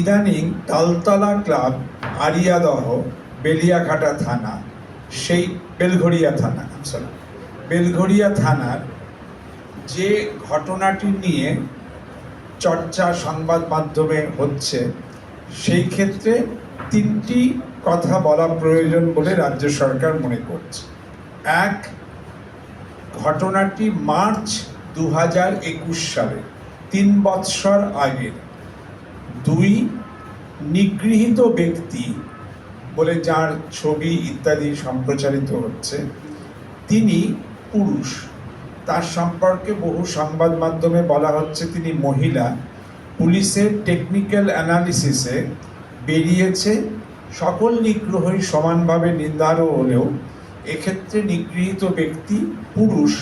ইদানিং তালতলা ক্লাব আরিয়াদহ বেলিয়াঘাটা থানা, সেই বেলঘড়িয়া থানা সরি বেলঘড়িয়া থানার যে ঘটনাটি নিয়ে চর্চা সংবাদ মাধ্যমে হচ্ছে, সেই ক্ষেত্রে তিনটি কথা বলা প্রয়োজন বলে রাজ্য সরকার মনে করছে। এক, ঘটনাটি মার্চ দু হাজার একুশ সালে, তিন বৎসর আগের। দুই নিগৃহীত ব্যক্তি বলে যার ছবি ইত্যাদি সম্প্রচারিত হচ্ছে। তিনি পুরুষ। তার সম্পর্কে বহু সংবাদ মাধ্যমে বলা হচ্ছে তিনি মহিলা। পুলিশের টেকনিক্যাল অ্যানালিসিসে বেরিয়েছে। সকল নিগ্রহই সমানভাবে নির্ধারণ হলেও এক্ষেত্রে নিগৃহীত ব্যক্তি পুরুষ,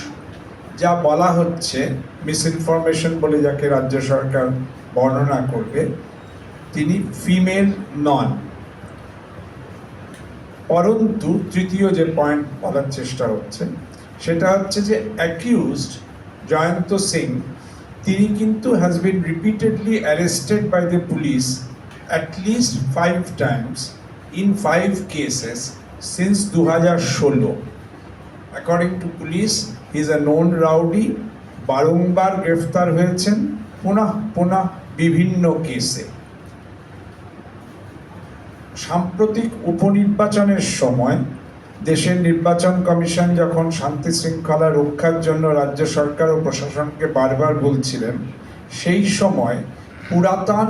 যা বলা হচ্ছে মিসইনফরমেশন বলে যাকে রাজ্য সরকার বর্ণনা করবে। তিনি ফিমেল নন। পরন্তু তৃতীয় যে পয়েন্ট বলার চেষ্টা হচ্ছে, সেটা হচ্ছে যে অ্যাকিউজড জয়ন্ত সিং, তিনি কিন্তু has been repeatedly arrested by the police at least five times in five cases since দু হাজার ষোলো according to police is a known rowdy বারংবার গ্রেফতার হয়েছেন। পুনঃ পুনঃ বিভিন্ন কেসে। সাম্প্রতিক উপনির্বাচনের সময় দেশের নির্বাচন কমিশন যখন শান্তি শৃঙ্খলা রক্ষার জন্য রাজ্য সরকার ও প্রশাসনকে বারবার বলছিলেন, সেই সময় পুরাতন,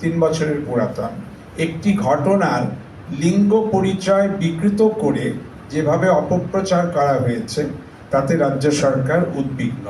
তিন বছরের পুরাতন, একটি ঘটনার লিঙ্গ পরিচয় বিকৃত করে যেভাবে অপপ্রচার করা হয়েছে, তাতে রাজ্য সরকার উদ্বিগ্ন।